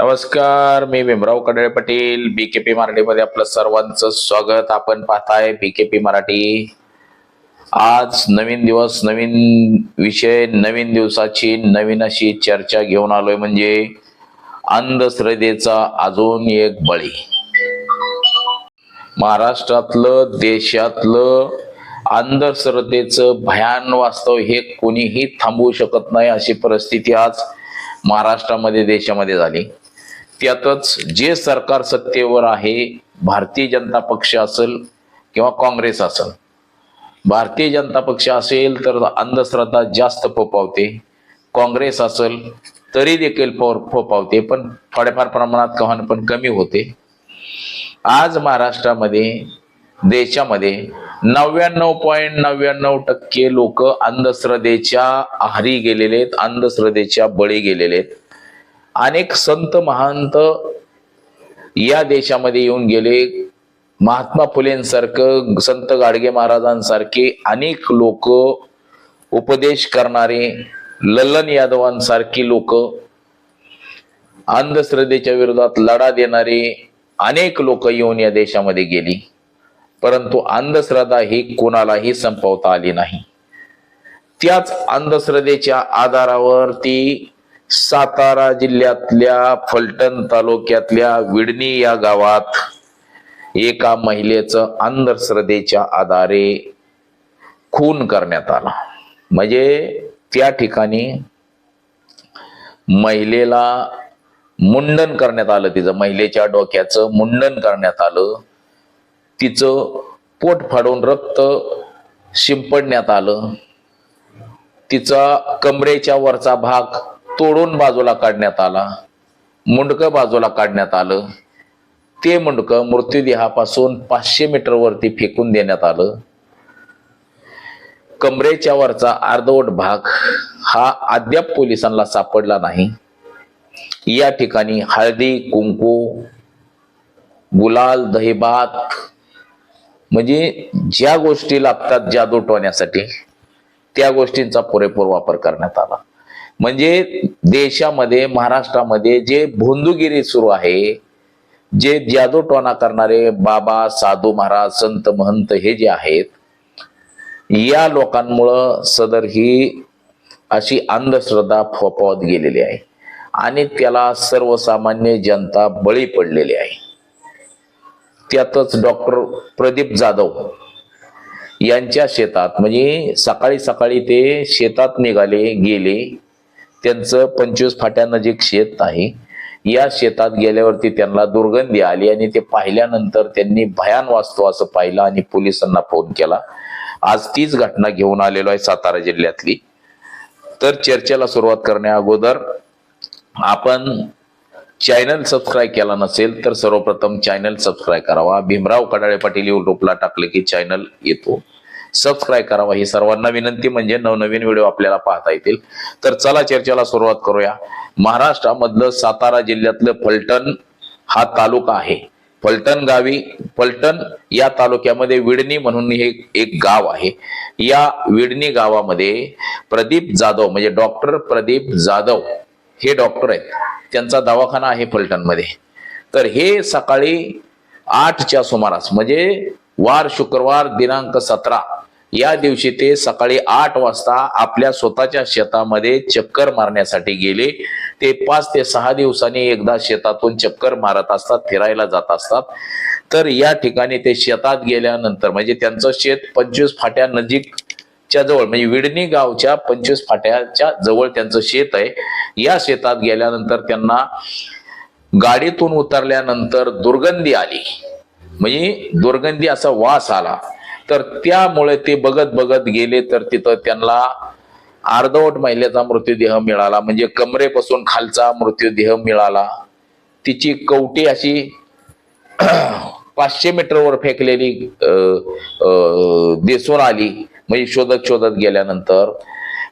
नमस्कार मी भीमराव कडळे पाटील पी मराठीमध्ये आपलं सर्वांचं स्वागत. आपण पाहताय पी मराठी. आज नवीन दिवस नवीन विषय नवीन दिवसाची नवीन अशी चर्चा घेऊन आलोय म्हणजे अंधश्रद्धेचा अजून एक बळी. महाराष्ट्रातलं देशातलं अंधश्रद्धेचं भयान वास्तव हे कोणीही थांबवू शकत नाही अशी परिस्थिती आज महाराष्ट्रामध्ये देशामध्ये झाली. त्यातच जे सरकार सत्तेवर आहे भारतीय जनता पक्ष असेल किंवा काँग्रेस असेल. भारतीय जनता पक्ष असेल तर अंधश्रद्धा जास्त फोपावते काँग्रेस असेल तरी देखील फोर फोपावते पण थोड्याफार प्रमाणात कहाण पण कमी होते. आज महाराष्ट्रामध्ये देशामध्ये नव्याण्णव पॉईंट नव्याण्णव टक्के लोक अंधश्रद्धेच्या आहारी गेलेले आहेत अंधश्रद्धेच्या बळी गेलेले आहेत. अनेक संत महांत या देशामध्ये येऊन गेले. महात्मा फुलेंसारखं संत गाडगे महाराजांसारखे अनेक लोक उपदेश करणारे ललन यादवांसारखी लोक अंधश्रद्धेच्या विरोधात लढा देणारे अनेक लोक येऊन या देशामध्ये गेली. परंतु अंधश्रद्धा ही कोणालाही संपवता आली नाही. त्याच अंधश्रद्धेच्या आधारावर ती सातारा जिल्ह्यातल्या फलटण तालुक्यातल्या विडणी या गावात एका महिलेचं अंधश्रद्धेच्या आधारे खून करण्यात आला. म्हणजे त्या ठिकाणी महिलेला मुंडन करण्यात आलं तिचं महिलेच्या डोक्याचं मुंडन करण्यात आलं. तिचं पोट फाडून रक्त शिंपडण्यात आलं. तिचा कमरेच्या वरचा भाग तोडून बाजूला काढण्यात आला. मुंडकं बाजूला काढण्यात आलं. ते मुंडकं मृत्यूदेहापासून पाचशे मीटरवरती फेकून देण्यात आलं. कमरेच्या वरचा अर्धवट भाग हा अद्याप पोलिसांना सापडला नाही. या ठिकाणी हळदी कुंकू गुलाल दहीभात म्हणजे ज्या गोष्टी लागतात जादू टोण्यासाठी त्या गोष्टींचा पुरेपूर वापर करण्यात आला. म्हणजे देशामध्ये महाराष्ट्रामध्ये जे भोंदूगिरी सुरू आहे जे जादूटोणा करणारे बाबा साधू महाराज संत महंत हे जे आहेत या लोकांमुळं सदर ही अशी अंधश्रद्धा फोपावत गेलेली आहे आणि त्याला सर्वसामान्य जनता बळी पडलेली आहे. त्यातच डॉक्टर प्रदीप जाधव यांच्या शेतात म्हणजे सकाळी सकाळी ते शेतात निघाले गेले त्यांचं पंचवीस फाट्यानजीक शेत आहे या शेतात गेल्यावरती त्यांना दुर्गंधी आली आणि ते पाहिल्यानंतर त्यांनी भयान वाचतो असं पाहिलं आणि पोलिसांना फोन केला. आज तीच घटना घेऊन आलेलो आहे सातारा जिल्ह्यातली. तर चर्चेला सुरुवात करण्या अगोदर आपण चॅनल सबस्क्राईब केला नसेल तर सर्वप्रथम चॅनल सबस्क्राईब करावा. भीमराव कडाळे पाटील युट्यूबला टाकले की चॅनल येतो. सबस्क्राईब करावा. ही सर्वांना विनंती म्हणजे नवनवीन व्हिडिओ आपल्याला पाहता येतील. तर चला चर्चेला सुरुवात करूया. महाराष्ट्रामधलं सातारा जिल्ह्यातलं फलटण हा तालुका आहे. फलटण गावी फलटण या तालुक्यामध्ये विडणी म्हणून हे एक गाव आहे. या विडणी गावामध्ये प्रदीप जाधव म्हणजे डॉक्टर प्रदीप जाधव हे डॉक्टर आहेत. त्यांचा दवाखाना आहे फलटणमध्ये तर हे सकाळी आठच्या सुमारास म्हणजे वार शुक्रवार दिनांक सतरा. या दिवशी ते सकाळी आठ वाजता आपल्या स्वतःच्या शेतामध्ये चक्कर मारण्यासाठी गेले. ते पाच ते सहा दिवसांनी एकदा शेतातून चक्कर मारत असतात फिरायला जात असतात. तर या ठिकाणी ते शेतात गेल्यानंतर म्हणजे त्यांचं शेत पंचवीस फाट्या नजीकच्या जवळ म्हणजे विडणी गावच्या पंचवीस फाट्याच्या जवळ त्यांचं शेत आहे. या शेतात गेल्यानंतर त्यांना गाडीतून उतरल्यानंतर दुर्गंधी आली. म्हणजे दुर्गंधी असा वास आला. तर त्यामुळे ते बघत बघत गेले तर तिथं त्यांना अर्धवट महिलेचा मृत्यूदेह मिळाला. म्हणजे कमरेपासून खालचा मृत्यूदेह मिळाला. तिची कवटी अशी पाचशे मीटरवर फेकलेली दिसून आली. म्हणजे शोधत शोधत गेल्यानंतर.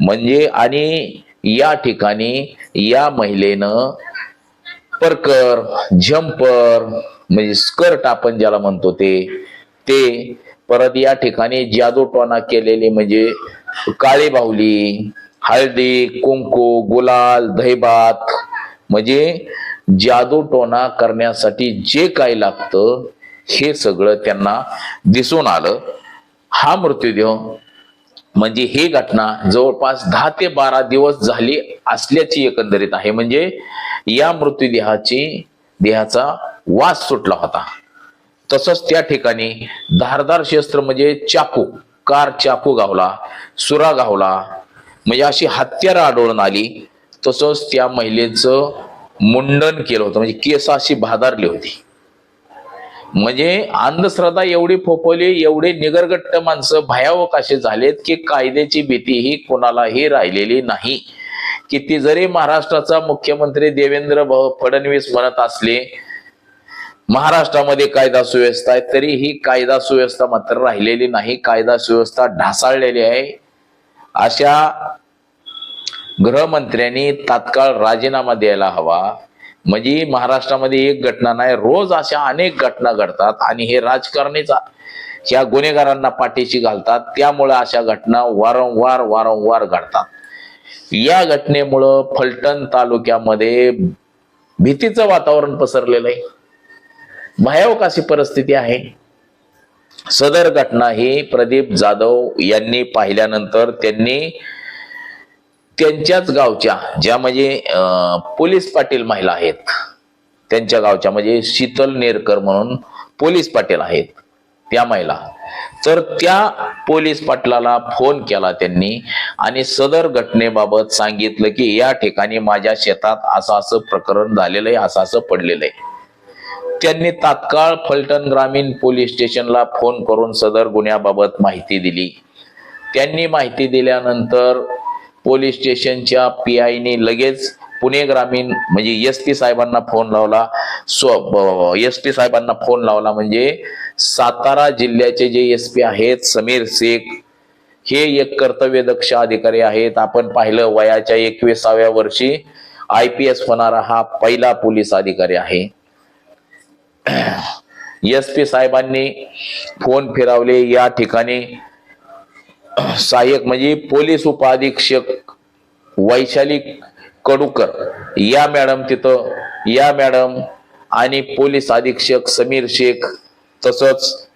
म्हणजे आणि या ठिकाणी या महिलेनं परकर झंपर म्हणजे स्कर्ट आपण ज्याला म्हणतो ते ते परत या ठिकाणी जादूटोणा केलेली म्हणजे काळे बाहुली हळदी कुंकू गुलाल दहीभात म्हणजे जादूटोणा करण्यासाठी जे काय लागतं हे सगळं त्यांना दिसून आलं. हा मृत्यूदेह म्हणजे ही घटना जवळपास दहा ते बारा दिवस झाली असल्याची एकंदरीत आहे. म्हणजे या मृत्यूदेहाची देहाचा वास सुटला होता. तसंच त्या ठिकाणी धारदार शस्त्र म्हणजे चाकू कार चाकू गावला सुरा गावला म्हणजे अशी हत्यार आढळून आली. तसंच त्या महिलेचं मुंडन केलं होतं. म्हणजे केस अशी भादारली होती. म्हणजे अंधश्रद्धा एवढी फोपवली एवढे निगरगट्ट माणसं भयावक असे झालेत की कायद्याची भीती ही कोणालाही राहिलेली नाही. किती जरी महाराष्ट्राचा मुख्यमंत्री देवेंद्र भाऊ फडणवीस म्हणत असले महाराष्ट्रामध्ये कायदा सुव्यवस्था आहे तरी ही कायदा सुव्यवस्था मात्र राहिलेली नाही. कायदा सुव्यवस्था ढासाळलेली आहे. अशा गृहमंत्र्यांनी तात्काळ राजीनामा द्यायला हवा. म्हणजे महाराष्ट्रामध्ये एक घटना नाही रोज अशा अनेक घटना घडतात आणि हे राजकारणीचा या गुन्हेगारांना पाठीशी घालतात. त्यामुळे अशा घटना वारंवार वारंवार घडतात. या घटनेमुळं फलटण तालुक्यामध्ये भीतीचं वातावरण पसरलेलं आहे. भयावक अशी परिस्थिती आहे. सदर घटना ही प्रदीप जाधव यांनी पाहिल्यानंतर त्यांनी त्यांच्याच गावच्या ज्या म्हणजे पोलीस पाटील महिला आहेत त्यांच्या गावच्या म्हणजे शीतल नेरकर म्हणून पोलीस पाटील आहेत त्या महिला. तर त्या पोलीस पाटलाला फोन केला त्यांनी आणि सदर घटनेबाबत सांगितलं की या ठिकाणी माझ्या शेतात असं असं प्रकरण झालेलं आहे असं असं पडलेलं आहे त्यांनी तात्काळ फलटण ग्रामीण पोलीस स्टेशनला फोन करून सदर गुन्ह्याबाबत माहिती दिली. त्यांनी माहिती दिल्यानंतर पोलीस स्टेशनच्या पी आयने लगेच पुणे ग्रामीण म्हणजे एस पी साहेबांना फोन लावला. स्व एस टी साहेबांना फोन लावला म्हणजे सातारा जिल्ह्याचे जे एस पी आहेत समीर शेख हे एक कर्तव्यदक्ष अधिकारी आहेत. आपण पाहिलं वयाच्या एकविसाव्या वर्षी आय पी एस होणारा हा पहिला पोलीस अधिकारी आहे. एस पी साहेबांनी फोन फिरवले. या ठिकाणी सहाय्यक म्हणजे पोलीस उपअधीक्षक वैशाली कडूकर. या मॅडम तिथं या मॅडम आणि पोलीस अधीक्षक समीर शेख तसंच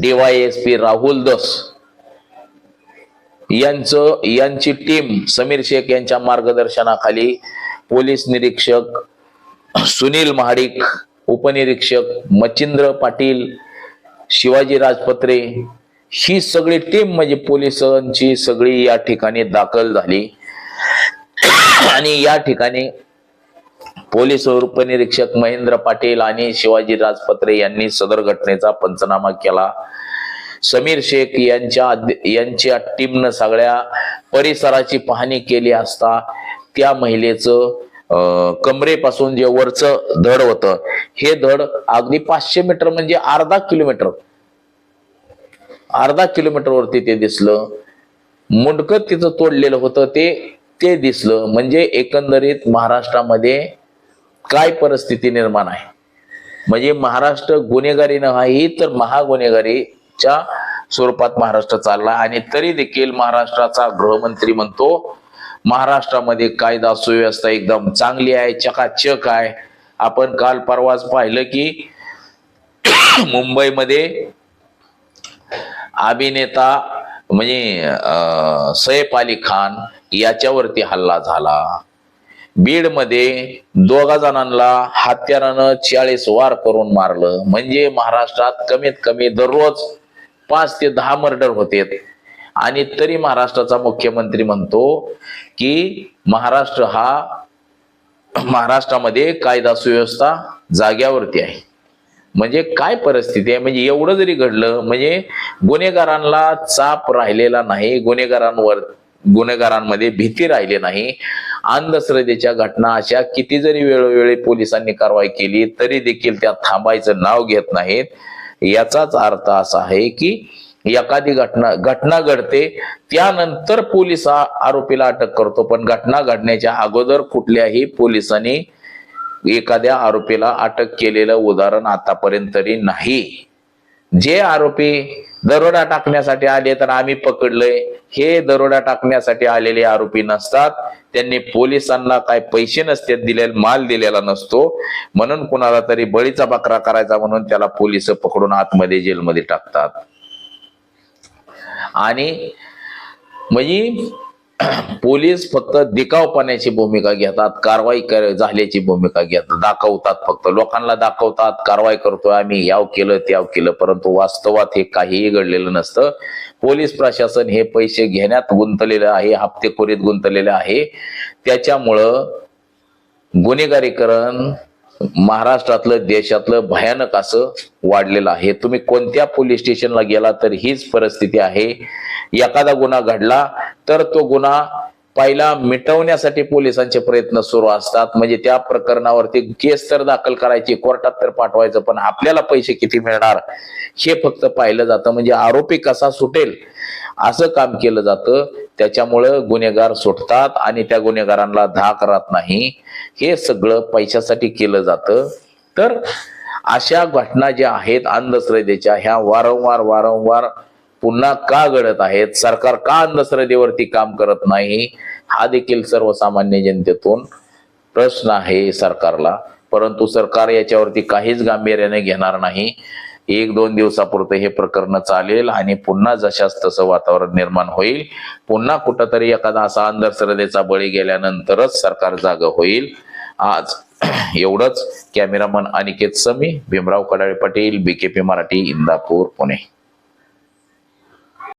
डीवायएसपी राहुल दस यांचं यांची टीम समीर शेख यांच्या मार्गदर्शनाखाली पोलीस निरीक्षक सुनील महाडिक उपनिरीक्षक मच्छिंद्र पाटील शिवाजी राजपत्रे ही सगळी टीम म्हणजे पोलिसांची सगळी या ठिकाणी दाखल झाली. आणि या ठिकाणी पोलीस उपनिरीक्षक महेंद्र पाटील आणि शिवाजी राजपत्रे यांनी सदर घटनेचा पंचनामा केला. समीर शेख यांच्या यांच्या टीमनं सगळ्या परिसराची पाहणी केली असता त्या महिलेचं अं, कमरेपासून जे वरचं धड होतं हे धड अगदी पाचशे मीटर म्हणजे अर्धा किलोमीटर अर्धा किलोमीटर वरती ते दिसलं. मुंडकं तिचं तोडलेलं होतं ते ते दिसलं. म्हणजे एकंदरीत महाराष्ट्रामध्ये काय परिस्थिती निर्माण आहे? म्हणजे महाराष्ट्र गुन्हेगारी नाही तर महागुन्हेगारीच्या स्वरूपात महाराष्ट्र चालला आणि तरी देखील महाराष्ट्राचा गृहमंत्री म्हणतो महाराष्ट्रामध्ये कायदा सुव्यवस्था एकदम चांगली आहे चकाचक आहे. आपण काल परवाच पाहिलं की मुंबईमध्ये अभिनेता म्हणजे सैफ अली खान याच्यावरती हल्ला झाला. बीडमध्ये दोघा जणांना हत्यारानं चाळीस वार करून मारलं. म्हणजे महाराष्ट्रात कमीत कमी दररोज पाच ते दहा मर्डर होते. आणि तरी महाराष्ट्राचा मुख्यमंत्री म्हणतो की महाराष्ट्र हा महाराष्ट्रामध्ये कायदा सुव्यवस्था जाग्यावरती आहे. म्हणजे काय परिस्थिती आहे? म्हणजे एवढं जरी घडलं म्हणजे गुन्हेगारांना चाप राहिलेला नाही गुन्हेगारांवर गुन्हेगारांमध्ये भीती राहिली नाही. अंधश्रद्धेच्या घटना अशा किती जरी वेळोवेळी पोलिसांनी कारवाई केली तरी देखील त्या थांबायचं नाव घेत नाहीत. याचाच अर्थ असा आहे की एखादी घटना घटना घडते त्यानंतर पोलीस आरोपीला अटक करतो पण घटना घडण्याच्या अगोदर कुठल्याही पोलिसांनी एखाद्या आरोपीला अटक केलेलं उदाहरण आतापर्यंत तरी नाही. जे आरोपी दरोडा टाकण्यासाठी आले तर आम्ही पकडलंय. हे दरोडा टाकण्यासाठी आलेले आरोपी नसतात. त्यांनी पोलिसांना काय पैसे नसते दिलेले माल दिलेला नसतो. म्हणून कुणाला तरी बळीचा बकरा करायचा म्हणून त्याला पोलीस पकडून आतमध्ये जेलमध्ये टाकतात. आणि म्हणजे पोलीस फक्त दिकावपणाची भूमिका घेतात कारवाई कर- झाल्याची भूमिका घेतात दाखवतात फक्त. लोकांना दाखवतात कारवाई करतोय आम्ही याव केलं त्याव केलं परंतु वास्तवात हे काहीही घडलेलं नसतं. पोलीस प्रशासन हे पैसे घेण्यात गुंतलेलं आहे हप्तेखोरीत गुंतलेलं आहे. त्याच्यामुळं गुन्हेगारीकरण महाराष्ट्रातलं देशातलं भयानक असं वाढलेलं आहे. तुम्ही कोणत्या पोलीस स्टेशनला गेला तर हीच परिस्थिती आहे. एखादा गुन्हा घडला तर तो गुन्हा पहिला मिटवण्यासाठी पोलिसांचे प्रयत्न सुरू असतात. म्हणजे त्या प्रकरणावरती केस तर दाखल करायची कोर्टात तर पाठवायचं पण आपल्याला पैसे किती मिळणार हे फक्त पाहिलं जातं. म्हणजे आरोपी कसा सुटेल असं काम केलं जातं. त्याच्यामुळं गुन्हेगार सुटतात आणि त्या गुन्हेगारांना धाक राहत नाही. हे सगळं पैशासाठी केलं जातं. तर अशा घटना ज्या आहेत अंधश्रद्धेच्या ह्या वारंवार वारंवार पुन्हा का घडत आहेत? सरकार का अंधश्रद्धेवरती काम करत नाही? हा देखील सर्वसामान्य जनतेतून प्रश्न आहे सरकारला. परंतु सरकार याच्यावरती काहीच गांभीर्याने घेणार नाही. एक दोन दिवसापुरतं हे प्रकरण चालेल आणि पुन्हा जशाच तसं वातावरण निर्माण होईल. पुन्हा कुठंतरी एखादा असा अंधश्रद्धेचा बळी गेल्यानंतरच सरकार जाग होईल. आज एवढंच. Cameraman Aniket Sami Bhimrao Kadale Patil BKP Marathi Indapur Pune.